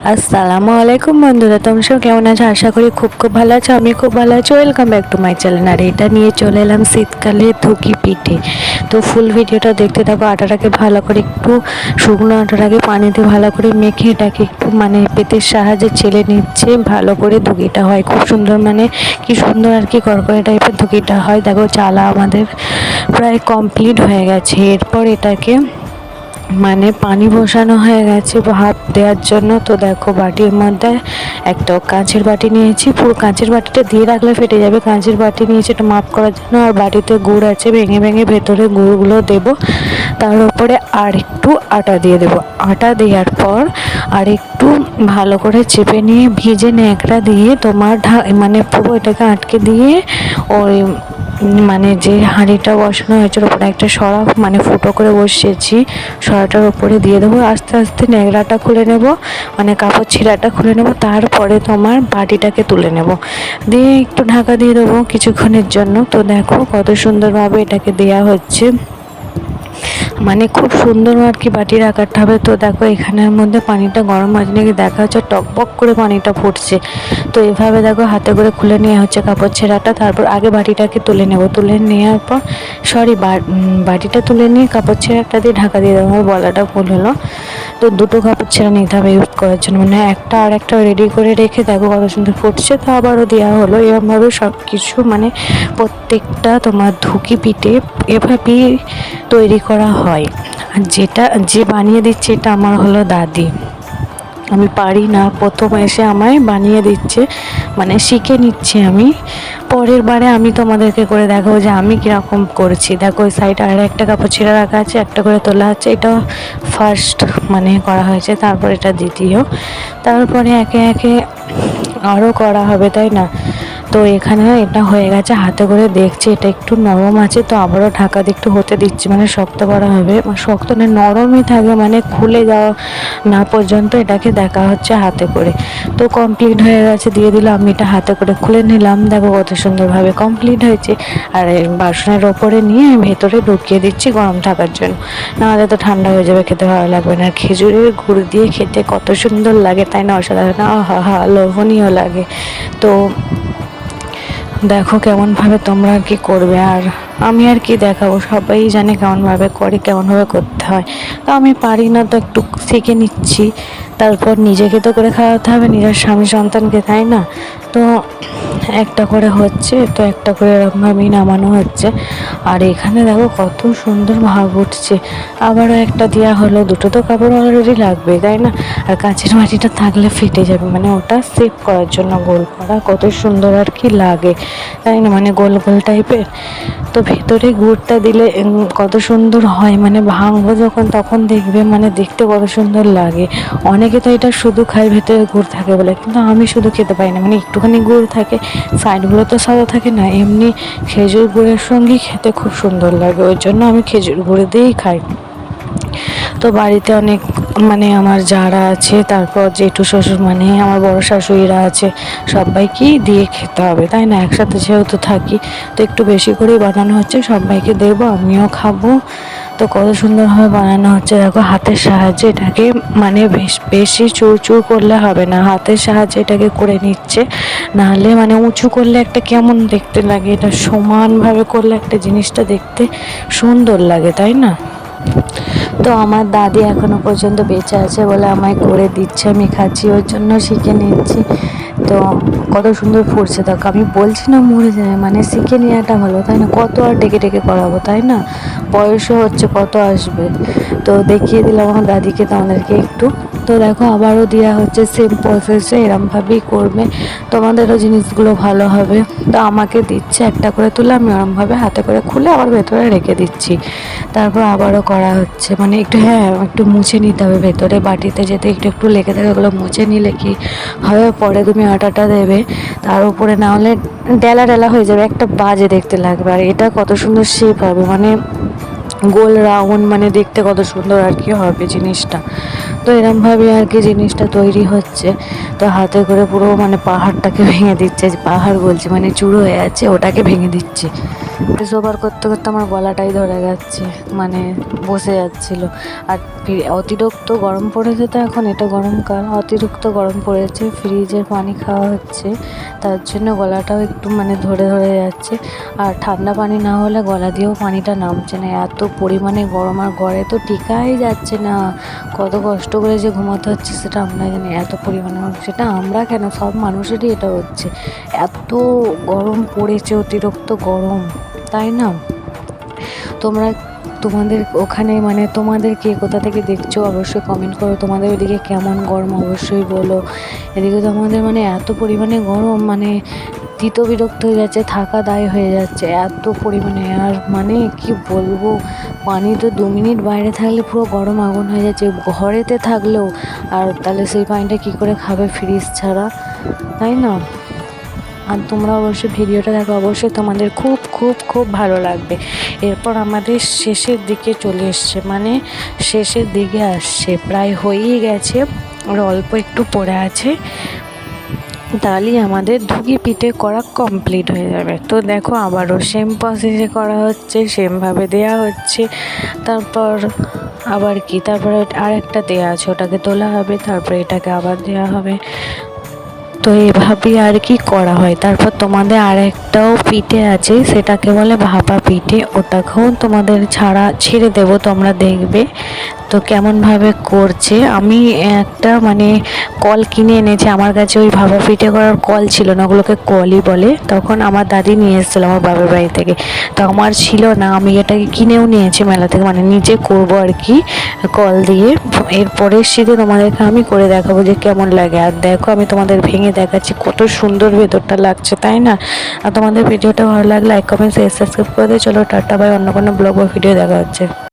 আসসালামু আলাইকুম বন্ধুরা, তোমরা সব কেমন আছো? আশা করি খুব খুব ভালো আছো, আমি খুব ভালো আছি। Welcome back to my channel আর এটা নিয়ে চলে এলাম শীতকালে ধুকি পিঠে। তো ফুল ভিডিওটা দেখতে থাকো, আটাটাকে ভালো করে একটু শুকনো আটাটাকে পানিতে ভালো করে মেখে এটাকে একটু মানে পেতের সাহায্যে ছেলে নিচ্ছে, ভালো করে ধুকিটা হয়। খুব সুন্দর মানে কি সুন্দর আর কি করকরে টাইপের ধুকিটা হয়। দেখো, চালা আমাদের প্রায় কমপ্লিট হয়ে গেছে। এরপর এটাকে মানে পানি বসানো হয়ে গেছে ভাত দেওয়ার জন্য। তো দেখো বাটির মধ্যে একটা কাঁচের বাটি নিয়েছি। পুরো কাঁচের বাটিটা দিয়ে রাখলে ফেটে যাবে। কাঁচের বাটি নিয়েছি এটা মাপ করার জন্য আর বাটিতে গুড় আছে, ভেঙে ভেঙে ভেতরে গুড়গুলো দেব। তার উপরে আর একটু আটা দিয়ে দেব। আটা দেওয়ার পর আর একটু ভালো করে চেপে নিয়ে ভিজে ন্যাকড়া দিয়ে তোমার ঢা মানে পুরো এটাকে আটকে দিয়ে ওই মানে যে হাঁড়িটা বসানো হয়েছিল ওপরে একটা সরা মানে ফুটো করে বসিয়েছি। সরাটার ওপরে দিয়ে দেবো, আস্তে আস্তে ন্যাংরাটা খুলে নেব মানে কাপড় ছিঁড়াটা খুলে নেব, তারপরে তোমার বাটিটাকে তুলে নেব। দিয়ে একটু ঢাকা দিয়ে দেবো কিছুক্ষণের জন্য। তো দেখো কত সুন্দরভাবে এটাকে দেয়া হচ্ছে। মানে খুব সুন্দর আর কি বাটির আকারটা হবে। তো দেখো এখানের মধ্যে পানিটা গরম আছে নাকি? দেখা হচ্ছে টকবক করে পানিটা ফুটছে। তো এভাবে দেখো হাতে করে খুলে নেওয়া হচ্ছে কাপড় ছেঁড়াটা। তারপর আগে বাটিটাকে তুলে নেব। তুলে নেওয়ার পর সরি বাটিটা তুলে নিয়ে কাপড় ছেঁড়াটা দিয়ে ঢাকা দিয়ে দেবো। বলাটা ভুল হলো। তো দুটো কাপড় ছেঁড়া নিতে হবে ইউজ করার জন্য। মানে একটা আর একটা রেডি করে রেখে দেখো কত সুন্দর ফুটছে। তো আবারও দেওয়া হলো। এরকমভাবে সব কিছু মানে প্রত্যেকটা তোমার ধুকি পিঠে এভাবেই তৈরি করা হয়। আর যেটা, যে বানিয়ে দিচ্ছে এটা আমার হলো দাদি। আমি পারি না, প্রথম এসে আমায় বানিয়ে দিচ্ছে মানে শিখে নিচ্ছি আমি। পরের বারে আমি তোমাদেরকে করে দেখাবো যে আমি কীরকম করছি। দেখো ওই সাইডে আর একটা কাপড় ছিঁড়ে রাখা আছে, একটা করে তোলা আছে এটা ফার্স্ট মানে করা হয়েছে, তারপর এটা দ্বিতীয়। তারপরে একে একে আরও করা হবে, তাই না? তো এখানে এটা হয়ে গেছে, হাতে করে দেখছি, এটা একটু নরম আছে, তো আবারও ঢাকা দিয়ে একটু হতে দিচ্ছি মানে শক্ত করা হবে। শক্ত না, নরমই থাকে মানে খুলে যাওয়া না পর্যন্ত এটাকে দেখা হচ্ছে হাতে করে। তো কমপ্লিট হয়ে গেছে, দিয়ে দিলাম, আমি এটা হাতে করে খুলে নিলাম, দেখো কত সুন্দরভাবে কমপ্লিট হয়েছে। আর বাসনের ওপরে নিয়ে আমি ভেতরে ঢুকিয়ে দিচ্ছি গরম থাকার জন্য। নাহলে তো ঠান্ডা হয়ে যাবে, খেতে ভালো লাগবে না। খেজুরের গুড় দিয়ে খেতে কত সুন্দর লাগে, তাই না? অসাধারণ হা হা, লোভনীয় লাগে। তো দেখো কেমনভাবে তোমরা কি করবে আর আমি আর কি দেখাবো। সবাই জানে কেমনভাবে করে, কেমনভাবে করতে হয়। তো আমি পারি না তো একটু শিখে নিচ্ছি। তারপর নিজেকে তো করে খাওয়াতে হবে, নিজের স্বামী সন্তানকে, তাই না? তো একটা করে হচ্ছে, তো একটা করে এরকমভাবেই নামানো হচ্ছে। আর এখানে দেখো কত সুন্দর ভাব উঠছে আবারও একটা দেওয়া হলো, দুটো তো কাপড় অলরেডি লাগবে, তাই না? আর কাঁচের মাটিটা থাকলে ফেটে যাবে মানে ওটা সেভ করার জন্য গোল করা, কত সুন্দর আর কি লাগে, তাই না? মানে গোল গোল টাইপের তো ভেতরে গুড়টা দিলে কত সুন্দর হয় মানে ভাঙবো যখন তখন দেখবে মানে দেখতে কত সুন্দর লাগে। অনেকে তো এটা শুধু খায় ভেতরে গুড় থাকে বলে, কিন্তু আমি শুধু খেতে পারি না মানে একটুখানি গুড় থাকে, সাইডগুলো তো সাদা থাকে না, এমনি খেজুর গুড়ের সঙ্গেই খেতে খুব সুন্দর লাগে, ওই জন্য আমি খেজুর গুঁড়ো দিয়েই খাই। তো বাড়িতে অনেক মানে আমার যারা আছে, তারপর জেঠু শ্বশুর মানে আমার বড় শাশুড়িরা আছে সবাইকেই দিয়ে খেতে হবে, তাই না? একসাথে যেহেতু থাকি, তো একটু বেশি করেই বানানো হচ্ছে, সবাইকে দেবো, আমিও খাব। তো কত সুন্দরভাবে বানানো হচ্ছে, দেখো হাতের সাহায্যে এটাকে মানে বেশ, বেশি চুর চুর করলে হবে না, হাতের সাহায্যে এটাকে করে নিচ্ছে, নাহলে মানে উঁচু করলে একটা কেমন দেখতে লাগে, এটা সমানভাবে করলে একটা জিনিসটা দেখতে সুন্দর লাগে, তাই না? তো আমার দাদি এখনও পর্যন্ত বেঁচে আছে বলে আমায় করে দিচ্ছে, আমি খাচ্ছি, ওর জন্য শিখে নিচ্ছি। তো কত সুন্দর ফুটছে, দেখো, আমি বলছি না মরে যায় মানে শিখে নেওয়াটা ভালো, তাই না? কত আর ডেকে ডেকে করাবো, তাই না? বয়সও হচ্ছে, কত আসবে? তো দেখিয়ে দিলাম আমার দাদিকে, তো আমাদেরকে একটু তো দেখো, আবারও দেওয়া হচ্ছে সেম প্রসেসে এরমভাবেই করবে। তোমাদেরও জিনিসগুলো ভালো হবে। তো আমাকে দিচ্ছে একটা করে তুলে, আমি ওরমভাবে হাতে করে খুলে আবার ভেতরে রেখে দিচ্ছি। তারপর আবারও করা হচ্ছে। মানে একটু হ্যাঁ একটু মুছে নিতে হবে ভেতরে, বাটিতে যেতে একটু একটু লেগে থাকে, ওগুলো মুছে নিলে কি হবে? পরে তুমি আটাটা দেবে। তার উপরে না হলে ডেলা ডেলা হয়ে যাবে, একটা বাজে দেখতে লাগবে। আর এটা কত সুন্দর শেপ হবে। মানে গোল রাউন্ড মানে দেখতে কত সুন্দর আর কি হবে জিনিসটা। এরমভাবে আর কি জিনিসটা তৈরি হচ্ছে। তো হাতে করে পুরো মানে পাহাড়টাকে ভেঙে দিচ্ছে পাহাড় বলছি মানে চূড়ো হয়ে আছে, ওটাকে ভেঙে দিচ্ছে। এসব করতে করতে আমার গলাটাই ধরে যাচ্ছে মানে বসে যাচ্ছিল। আর অতিরিক্ত গরম পড়েছে তো এখন, এটা গরমকাল অতিরিক্ত গরম পড়েছে, ফ্রিজের পানি খাওয়া হচ্ছে, তার জন্য গলাটাও একটু মানে ধরে ধরে যাচ্ছে। আর ঠান্ডা পানি না হলে গলা দিয়েও পানিটা নামছে না, এত পরিমাণে গরম, আর গড়ে তো টিকাই যাচ্ছে না, কত কষ্ট করে যে ঘুমাতে হচ্ছে সেটা আমরা জানি এত পরিমাণে। সেটা আমরা কেন? সব মানুষেরই এটা হচ্ছে। এত গরম পড়েছে, অতিরিক্ত গরম, তাই না? তোমরা তোমাদের ওখানে মানে তোমাদের কে কোথা থেকে দেখছ? অবশ্যই কমেন্ট করো। তোমাদের ওদিকে কেমন গরম? অবশ্যই বলো। এদিকে তো আমাদের মানে এত পরিমাণে গরম মানে তিত বিরক্ত হয়ে যাচ্ছে, থাকা দায় হয়ে যাচ্ছে। এত পরিমাণে, আর মানে কি বলব? পানি তো দু মিনিট বাইরে থাকলে পুরো গরম আগুন হয়ে যাচ্ছে। ঘরেতে থাকলেও, আর তাহলে সেই পানিটা কী করে খাবে ফ্রিজ ছাড়া? তাই না? আর তোমরা অবশ্যই ভিডিওটা দেখো, অবশ্যই তোমাদের খুব খুব খুব ভালো লাগবে। এরপর আমাদের শেষের দিকে চলে এসছে মানে শেষের দিকে আসছে। প্রায় হয়েই গেছে, আর অল্প একটু পড়ে আছে। তাহলেই আমাদের ধুগি পিঠে করা কমপ্লিট হয়ে যাবে। তো দেখো আবারও সেম প্রসেসে করা হচ্ছে সেমভাবে দেয়া হচ্ছে। তারপর আবার কি? তারপরে আর একটা দেয়া আছে, ওটাকে তোলা হবে, তারপরে এটাকে আবার দেওয়া হবে। তো এভাবেই আর কি করা হয়। তারপর তোমাদের আর একটাও পিঠে আছে, সেটাকে বলে ভাপা পিঠে। ওটাকেও তোমাদের ছাড়া, ছেড়ে দেবো, তোমরা দেখবে। তো কেমনভাবে করছে? আমি একটা মানে কল কিনে এনেছি, আমার কাছে ওই ভাবা পিঠে করার কল ছিল না, ওগুলোকে কলই বলে। তখন আমার দাদি নিয়ে এসেছিল আমার বাবার বাড়ি থেকে। তো আমার ছিল না, আমি এটাকে কিনেও নিয়েছি মেলা থেকে মানে নিজে করব আর কি কল দিয়ে। এরপরের শীতে তোমাদেরকে আমি করে দেখাবো যে কেমন লাগে। আর দেখো, আমি তোমাদের ভেঙে দেখাচ্ছি, কত সুন্দর ভেতরটা লাগছে, তাই না? আর তোমাদের ভিডিওটা ভালো লাগলে লাইক কমেন্ট সাবস্ক্রাইব করে দিয়ে চলো, টাটা বাই অন্য কোনো ব্লগ বা ভিডিও দেখা হচ্ছে।